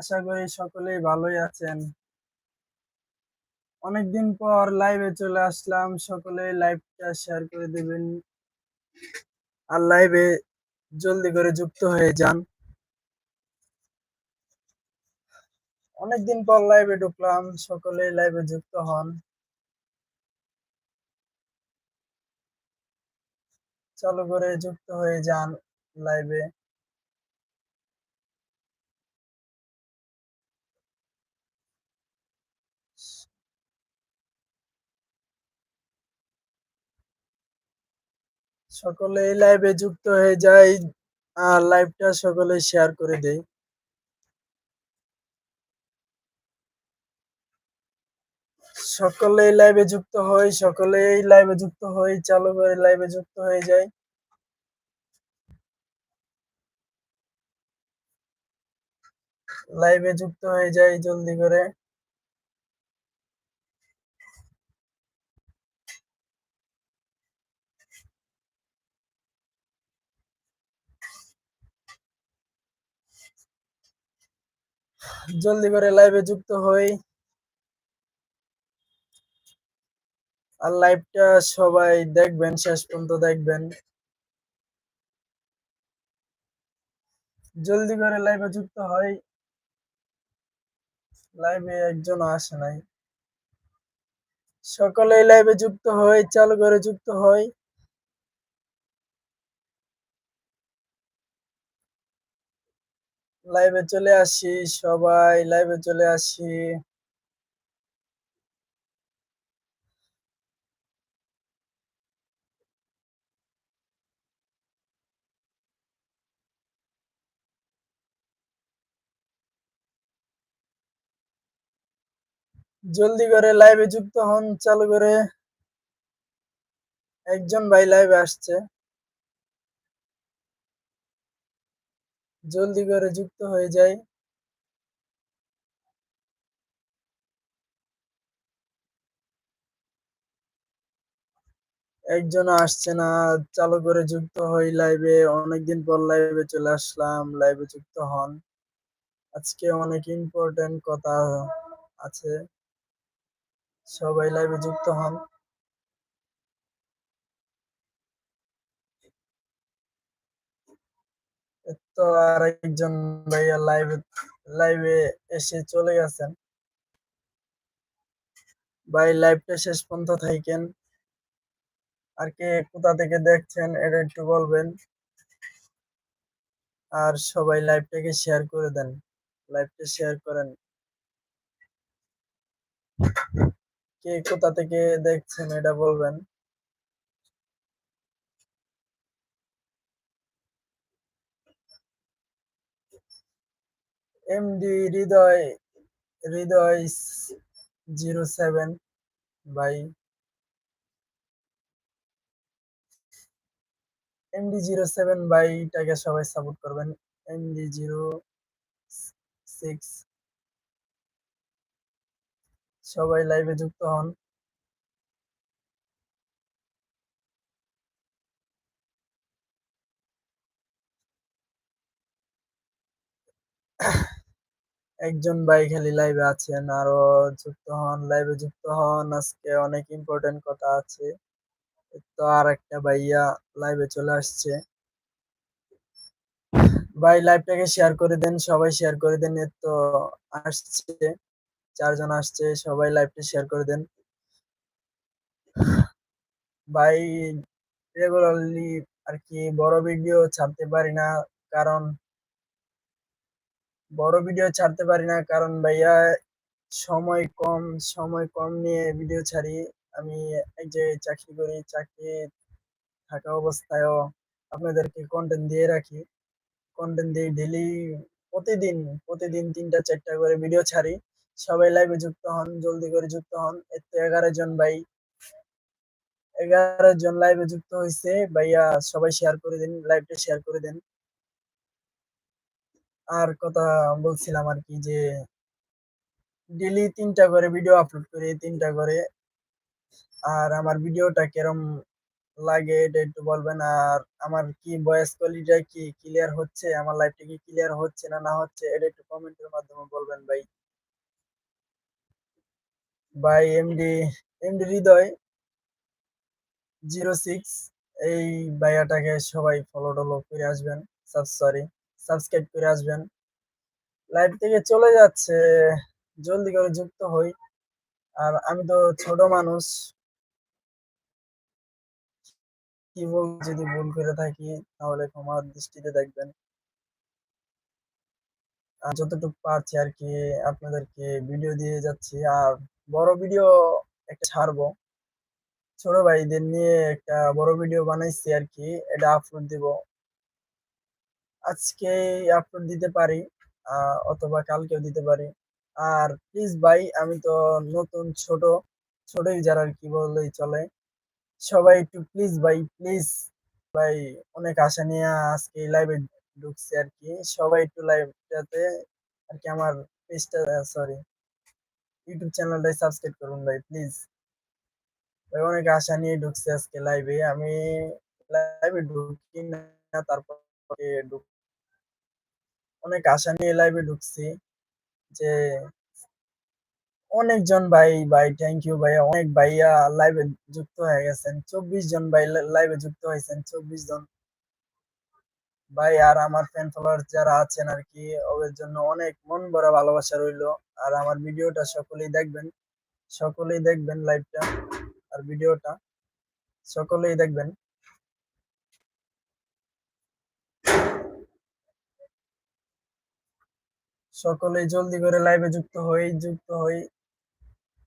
আশা করি সকলেই ভালোই আছেন। অনেকদিন পর লাইভে চলে আসলাম, সকলে লাইভটা শেয়ার করে দেবেন। আর লাইভে জলদি করে যুক্ত হয়ে যান। অনেকদিন পর লাইভে ঢুকলাম, সকলে লাইভে যুক্ত হন। চালু করে যুক্ত হয়ে যান লাইভে সকলে এই লাইভে যুক্ত হয়ে যায় আর লাইভটা সকলে শেয়ার করে দেয় সকলে লাইভে যুক্ত হই, সকলে লাইভে যুক্ত হই, চালু করে লাইভে যুক্ত হয়ে যায় লাইভে যুক্ত হয়ে যায় জলদি করে। জলদি করে লাইভে যুক্ত হই। আর লাইভটা সবাই দেখবেন, শেষ পর্যন্ত দেখবেন। জলদি করে লাইভে যুক্ত হয় লাইভে একজন আসে নাই। সকলে লাইভে যুক্ত হই, চালু করে যুক্ত হই। লাইভে চলে আসি, সবাই লাইভে চলে আসি। জলদি করে লাইভে যুক্ত হন, চালু করে। একজন ভাই লাইভে আসছে। জলদি করে যুক্ত হয়ে যায়। একজন আসছে না, চালু করে যুক্ত হই লাইভে অনেকদিন পর লাইভে চলে আসলাম লাইভে যুক্ত হন। আজকে অনেক ইম্পর্টেন্ট কথা আছে। সবাই লাইভে যুক্ত হন। তো আর একজন ভাইয়া লাইভে লাইভে এসে চলে গেছেন। ভাই লাইভটা শেষ পর্যন্ত থাকেন আর কে কোথা থেকে দেখছেন এটা একটু বলবেন। আর সবাই লাইভটাকে শেয়ার করে দেন। লাইভটা শেয়ার করেন। কে কোথা থেকে দেখছেন এটা বলবেন। MD Hridoy Hridoy zero seven by MD zero seven বাইটাকে সবাই সাপোর্ট করবেন। এমডি জিরো সিক্স সবাই লাইভে যুক্ত হন। একজন ভাই খালি লাইভে আছেন, আরও যুক্ত হন লাইভে যুক্ত হন, আজকে অনেক ইম্পর্টেন্ট কথা আছে। তো আর একটা ভাইয়া লাইভে চলে আসছে। ভাই লাইভটাকে শেয়ার করে দেন, সবাই শেয়ার করে দেন তো আসছে, চারজন আসছে, সবাই লাইভটা শেয়ার করে দেন। ভাই রেগুলারলি আর কি বড় ভিডিও ছাড়তে পারি না, কারণ বড় ভিডিও ছাড়তে পারি না। কারণ ভাইয়া সময় কম সময় কম নিয়ে ভিডিও ছাড়ি। আমি এই যে চাকরি করি, চাকরি থাকা অবস্থায়ও আপনাদেরকে কন্টেন্ট দিয়ে রাখি। কন্টেন্ট দিয়ে ডেলি প্রতিদিন প্রতিদিন তিনটা, চারটা করে ভিডিও ছাড়ি। সবাই লাইভে যুক্ত হন, জলদি করে যুক্ত হন। এতে এগারো জন ভাই। এগারো জন লাইভে যুক্ত হয়েছে ভাইয়া সবাই শেয়ার করে দিন লাইভটা শেয়ার করে দেন। আর কথা বলছিলাম আর কি যে ডেলি তিনটা করে ভিডিও আপলোড করি তিনটা করে আর আমার ভিডিওটা কেরম লাগে এটা একটু বলবেন। আর আমার কি ভয়েস কোয়ালিটিটা কি ক্লিয়ার হচ্ছে? আমার লাইভটা কি ক্লিয়ার হচ্ছে না, না হচ্ছে? এটা একটু কমেন্টের মাধ্যমে বলবেন ভাই। ভাই এমডি, এমডি হৃদয় 06 এই ভাইয়াটাকে সবাই ফলো-টলো করে আসবেন। সাব সরি সাবস্ক্রাইব করে আসবেন। লাইভ থেকে চলে যাচ্ছে। জলদি করে যুক্ত হই। আর আমি তো ছোট মানুষ। কি বল, যদি ভুল করে থাকি, তাহলে ক্ষমার দৃষ্টিতে দেখবেন। আর যতটুকু পারছি আর কি, আপনাদেরকে ভিডিও দিয়ে যাচ্ছি। আর বড় ভিডিও একটা ছাড়বো। ছোট ভাইদের নিয়ে একটা বড় ভিডিও বানাইছি আর কি, এটা আপলোড দিব। আজকেই আপলোড দিতে পারি। অথবা কালকেও দিতে পারি। আর প্লিজ ভাই আমি তো নতুন ছোট, ছোট ইউজার আরকি বললেই চলে। সবাই একটু প্লিজ ভাই প্লিজ ভাই অনেক আশা নিয়ে আজকে লাইভে ঢুকছি আরকি। সবাই একটু লাইভটাতে আর কি আমার পেজটা সরি ইউটিউব চ্যানেলটাই সাবস্ক্রাইব করুন ভাই প্লিজ। ভাই অনেক আশা নিয়ে ঢুকছি আজকে লাইভে। আমি লাইভে ঢুকি না তারপরে অনেক আশা নিয়ে লাইভে ঢুকছি। যে অনেকজন ভাই, ভাই থ্যাংক ইউ ভাইয়া। অনেক ভাইয়া লাইভে যুক্ত হয়ে গেছেন। ২৪ জন ভাই লাইভে যুক্ত হয়েছেন ২৪ জন। ভাই আর আমার ফ্যান ফলোয়ার যারা আছেন আর কি ওদের জন্য অনেক মন ভরা ভালোবাসা রইল। আর আমার ভিডিওটা সকলেই দেখবেন। সকলেই দেখবেন লাইভটা আর ভিডিওটা। সকলেই দেখবেন। সকলেই জলদি করে লাইভে যুক্ত হই, যুক্ত হই।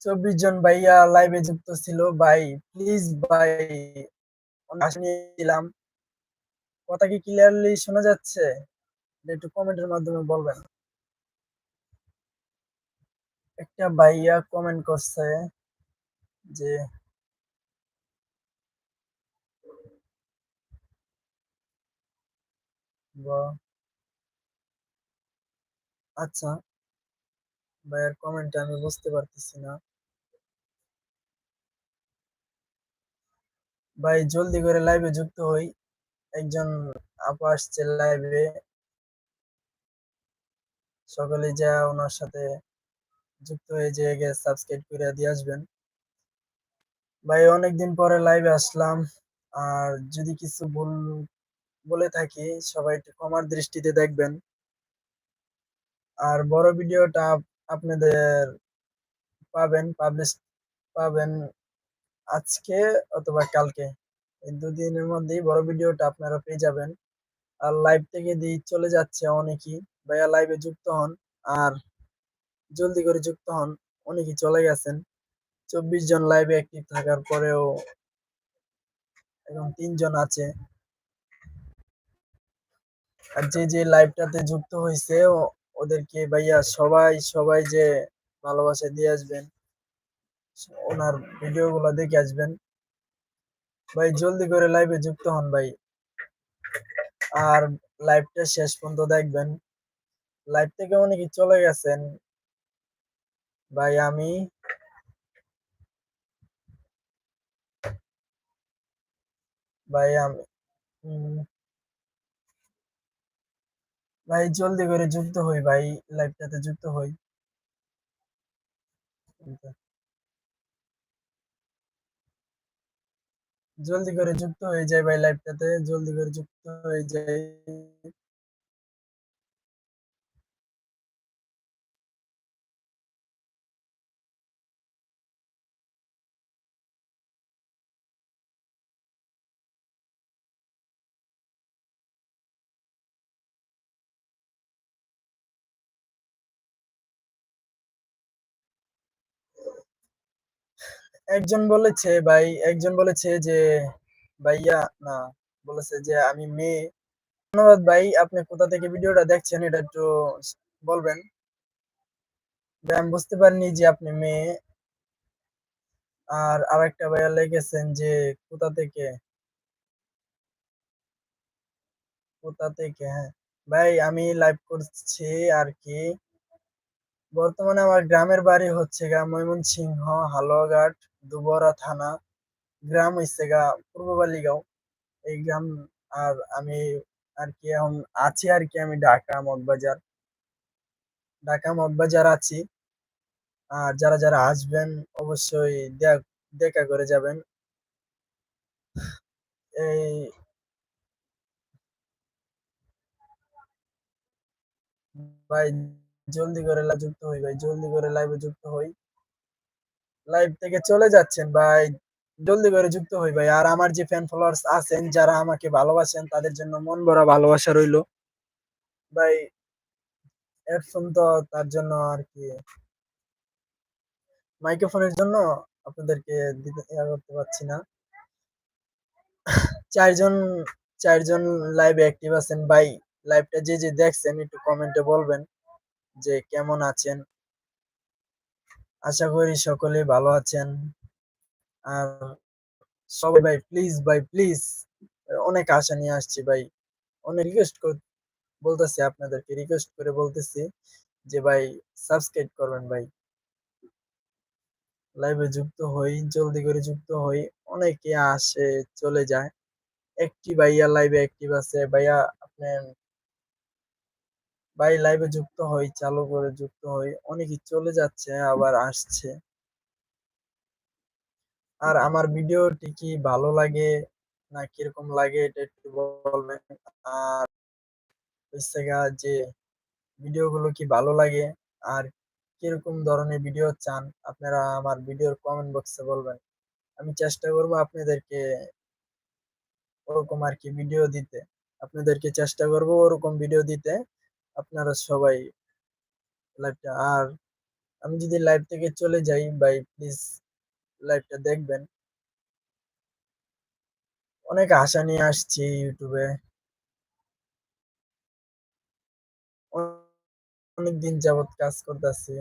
২৪ জন ভাইয়া লাইভে যুক্ত ছিল। ভাই প্লিজ ভাই নিয়েছিলাম। কথা কি ক্লিয়ারলি শোনা যাচ্ছে? একটু কমেন্টের মাধ্যমে বলবেন। একটা ভাইয়া কমেন্ট করছে যে ব আচ্ছা। ভাইয়ার কমেন্টটা আমি বুঝতে পারতেছি না। ভাই, জলদি করে লাইভে যুক্ত হই। একজন আপা আসছে লাইভে। সকলে যা ওনার সাথে যুক্ত হয়ে গে সাবস্ক্রাইব করে দিয়ে আসবেন। ভাই, অনেকদিন পরে লাইভে আসলাম। আর যদি কিছু ভুল, বলে থাকি, সবাই একটু ক্ষমার দৃষ্টিতে দেখবেন। আর বড় ভিডিওটা আপনাদের পাবেন পাবলিশ পাবেন আজকে অথবা কালকে। এই ২ দিনের মধ্যেই বড় ভিডিওটা আপনারা পেয়ে যাবেন। আর লাইভ থেকে দিয়ে চলে যাচ্ছে অনেকেই। ভাইয়া লাইভে যুক্ত হন। আর জলদি করে যুক্ত হন। অনেকেই চলে গেছেন। ২৪ জন লাইভে অ্যাক্টিভ থাকার পরেও এখন তিনজন আছে। আর যে, যে লাইভটাতে যুক্ত হয়েছে ওদেরকে ভাইয়া সবাই, সবাই যে ভালোবাসা দিয়ে আসবেন। ওনার ভিডিওগুলা দেখে আসবেন। ভাই জলদি করে লাইভে যুক্ত হন ভাই। আর লাইভটা শেষ পর্যন্ত দেখবেন। লাইভ থেকে অনেকেই চলে গেছেন। ভাই আমি ভাই আমি। ভাই, জলদি করে যুক্ত হই ভাই। লাইভটাতে যুক্ত হই। জলদি করে যুক্ত হয়ে যায় ভাই লাইভটাতে। জলদি করে যুক্ত হয়ে যাই। একজন বলেছে ভাই, একজন বলেছে যে ভাইয়া না বলেছে যে আমি মেয়ে। ধন্যবাদ ভাই। আপনি কোথা থেকে ভিডিওটা দেখছেন এটা একটু বলবেন? আমি বুঝতে পারিনি যে আপনি মেয়ে। আর আরেকটা ভাইয়া লেগেছেন যে কোথা থেকে? কোথা থেকে? হ্যাঁ। ভাই আমি লাইভ করছি আরকি। বর্তমানে আমার গ্রামের বাড়ি হচ্ছে গিয়া ময়মনসিংহ, হালুয়াঘাট, দুবরা থানা, গ্রাম হচ্ছে গা পূর্ব বালিগাঁও। এই গ্রাম আর আমি আর কি এখন আছি আর কি আমি ঢাকা মগবাজার। ঢাকা মগবাজার আছি। আর যারা যারা আসবেন অবশ্যই দেখা করে যাবেন। এই ভাই জলদি করে যুক্ত হই ভাই, জলদি করে লাইভে যুক্ত হই। লাইভ থেকে চলে যাচ্ছেন ভাই, জলদি করে যুক্ত হই ভাই। আর আমার যে ফ্যান ফলোয়ার্স আছেন, যারা আমাকে ভালোবাসেন, তাদের জন্য মন ভরা ভালোবাসা রইল। ভাই হেডফোন তো তার জন্য আর কি। মাইক্রোফোনের জন্য আপনাদেরকে দিতে করতে পারছি না। চারজন চারজন লাইভে অ্যাক্টিভ আছেন। ভাই লাইভটা যে যে দেখছেন, একটু কমেন্টে বলবেন। যে কেমন আছেন? আশা করি সকলে ভালো আছেন। আর সবাই ভাই প্লিজ ভাই প্লিজ অনেক আশা নিয়ে আসছি ভাই। অনেক রিকোয়েস্ট বলতেছি আপনাদেরকে রিকোয়েস্ট করে বলতেছি যে ভাই সাবস্ক্রাইব করবেন ভাই। লাইভে যুক্ত হই, জলদি করে যুক্ত হই। অনেকে আসে, চলে যায়। একটি ভাইয়া লাইভে অ্যাক্টিভ আছে। ভাইয়া আপনি ভাই লাইভে যুক্ত হই, চালু করে যুক্ত হই অনেকে চলে যাচ্ছে, আবার আসছে। আর আমার ভিডিওটি কি ভালো লাগে, না কীরকম লাগে, এটা একটু বলবেন? আর যে ভিডিওগুলো কি ভালো লাগে, আর কীরকম ধরনের ভিডিও চান, আপনারা আমার ভিডিওর কমেন্ট বক্সে বলবেন। আমি চেষ্টা করব আপনাদেরকে ওরকম আর কি ভিডিও দিতে। আপনাদেরকে চেষ্টা করব ওরকম ভিডিও দিতে। আপনারা সবাই লাইভটা আর আমি যদি লাইভ থেকে চলে যাই, ভাই প্লিজ লাইভটা দেখবেন। অনেক আশা নিয়ে আসছি ইউটিউবে অনেক দিন যাবত কাজ করতেছি।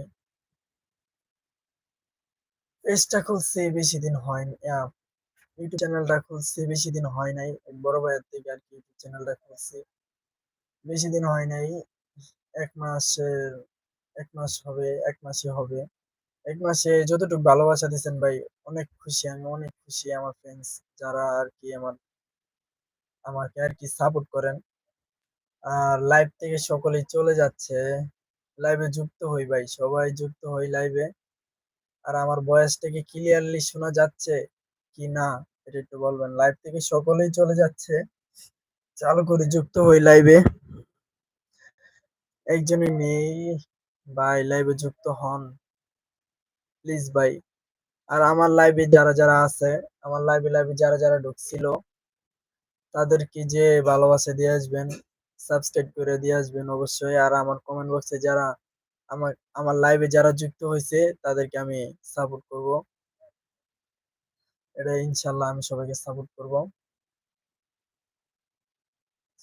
পেজটা খুলছি, বেশি দিন হয়নি ইউটিউব চ্যানেলটা খুলছি, বেশি দিন হয় নাই। বড় ভাইয়ের থেকে আর কি ইউটিউব চ্যানেলটা খুলছি। বেশি দিন হয় নাই। এক মাসের এক মাস হবে, এক মাসে হবে। এক মাসে যতটুকু ভালোবাসা দিচ্ছেন ভাই, অনেক খুশি, আমি অনেক খুশি আমার ফ্রেন্ডস যারা আর কি আমার, আমাকে আর কি সাপোর্ট করেন। আর লাইভ থেকে সকলেই চলে যাচ্ছে। লাইভে যুক্ত হই ভাই, সবাই যুক্ত হই লাইভে আর আমার ভয়েসটা কি ক্লিয়ারলি শোনা যাচ্ছে কি না, এটা একটু বলবেন? লাইভ থেকে সকলেই চলে যাচ্ছে। চালু করে যুক্ত হই লাইভে একজনই নেই ভাই লাইভে যুক্ত হন প্লিজ ভাই। আর আমার লাইভে যারা যারা আছে, আমার লাইভে লাইভে যারা যারা ঢুকছিল, তাদেরকে যে ভালোবাসা দিয়ে আসবেন সাবস্ক্রাইব করে দিয়ে আসবেন অবশ্যই। আর আমার কমেন্ট বক্সে যারা, আমার আমার লাইভে যারা যুক্ত হয়েছে, তাদেরকে আমি সাপোর্ট করব। এটা ইনশাল্লাহ আমি সবাইকে সাপোর্ট করব।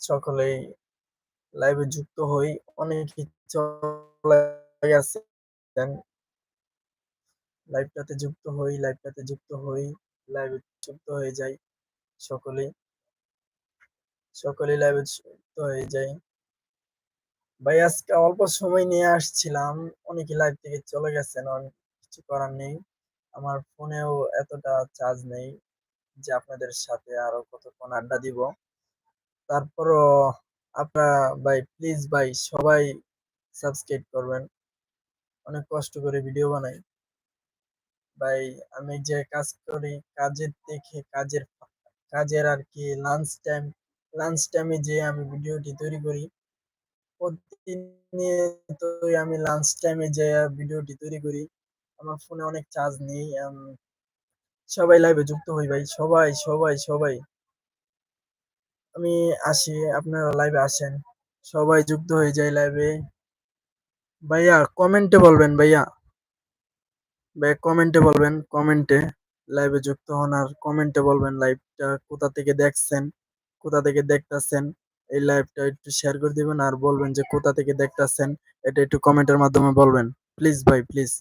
সকলেই লাইভে যুক্ত হই, অনেক গেছে লাইভটাতে যুক্ত হই লাইভটাতে যুক্ত হই লাইভে যুক্ত হয়ে যাই সকলেই। সকলেই লাইভে যুক্ত হয়ে যাই। ভাই, আজকে অল্প সময় নিয়ে আসছিলাম, অনেকে লাইভ থেকে চলে গেছেন অনেক কিছু করার নেই। আমার ফোনেও এতটা চার্জ নেই যে আপনাদের সাথে আরও কতক্ষণ আড্ডা দিব। তারপরও আপনারা ভাই প্লিজ ভাই সবাই সাবস্ক্রাইব করবেন। অনেক কষ্ট করে ভিডিও বানাই। ভাই আমি যে কাজ করি কাজের দেখে কাজের কাজের আর কি লাঞ্চ টাইম লাঞ্চ টাইমে যে আমি ভিডিওটি তৈরি করি, প্রতিনিয়তই আমি লাঞ্চ টাইমে যে ভিডিওটি তৈরি করি, আমার ফোনে অনেক চার্জ নেই সবাই লাইভে যুক্ত হই ভাই, সবাই সবাই সবাই। আমি আসি, আপনারা লাইভে আসেন। সবাই যুক্ত হয়ে যায় লাইভে ভাইয়া কমেন্টে বলবেন ভাইয়া। ভাই কমেন্টে বলবেন কমেন্টে লাইভে যুক্ত হন আর কমেন্টে বলবেন লাইভটা কোথা থেকে দেখছেন, কোথা থেকে দেখতেছেন, এই লাইভটা একটু শেয়ার করে দিবেন আর বলবেন যে কোথা থেকে দেখতেছেন, এটা একটু কমেন্টের মাধ্যমে বলবেন। প্লিজ ভাই প্লিজ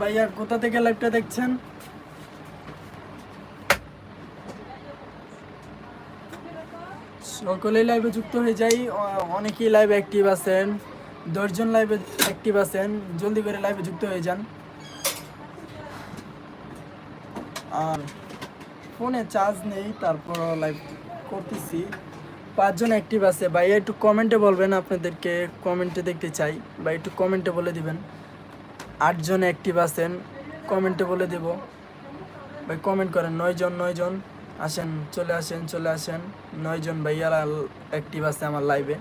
ভাইয়া, কোথা থেকে লাইভটা দেখছেন? সকলেই লাইভে যুক্ত হয়ে যাই। অনেকেই লাইভে অ্যাক্টিভ আছেন, দশজন লাইভে অ্যাক্টিভ আছেন, জলদি করে লাইভে যুক্ত হয়ে যান। আর ফোনে চার্জ নেই তারপর লাইভ করতেছি। পাঁচজন অ্যাক্টিভ আছে। ভাইয়া, একটু কমেন্টে বলবেন আপনাদেরকে কমেন্টে দেখতে চাই। বা একটু কমেন্টে বলে দিবেন। আটজন অ্যাক্টিভ আছেন কমেন্টে বলে দেব। ভাই কমেন্ট করেন, নয়জন নয়জন আসেন, চলে আসেন চলে আসেন। নয়জন ভাইয়ারা অ্যাক্টিভ আছে আমার লাইভে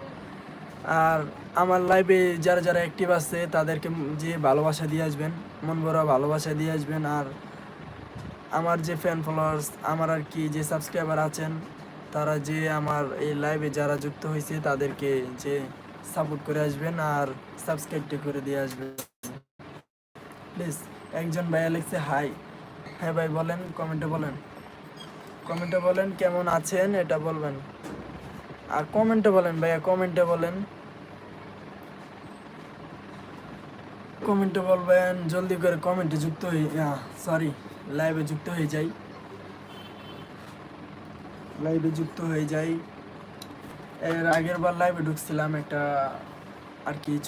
আর আমার লাইভে যারা যারা অ্যাক্টিভ আছে, তাদেরকে যে ভালোবাসা দিয়ে আসবেন, মন ভরা ভালোবাসা দিয়ে আসবেন। আর আমার যে ফ্যান ফলোয়ার্স আমার আর কি যে সাবস্ক্রাইবার আছেন, তারা যে আমার এই লাইভে যারা যুক্ত হয়েছে, তাদেরকে যে সাপোর্ট করে আসবেন আর সাবস্ক্রাইবটা করে দিয়ে আসবেন। প্লিজ, একজন ভাইয়া লিখছে, হাই। হ্যাঁ ভাই, বলেন, কমেন্টে বলেন। কমেন্টে বলেন কেমন আছেন, এটা বলবেন। আর কমেন্টে বলেন ভাইয়া, কমেন্টে বলেন। কমেন্টে বলবেন, জলদি করে কমেন্টে যুক্ত হয়ে সরি লাইভে যুক্ত হয়ে যাই। লাইভে যুক্ত হয়ে যাই। এর আগের বার লাইভে ঢুকছিলাম একটা আর কি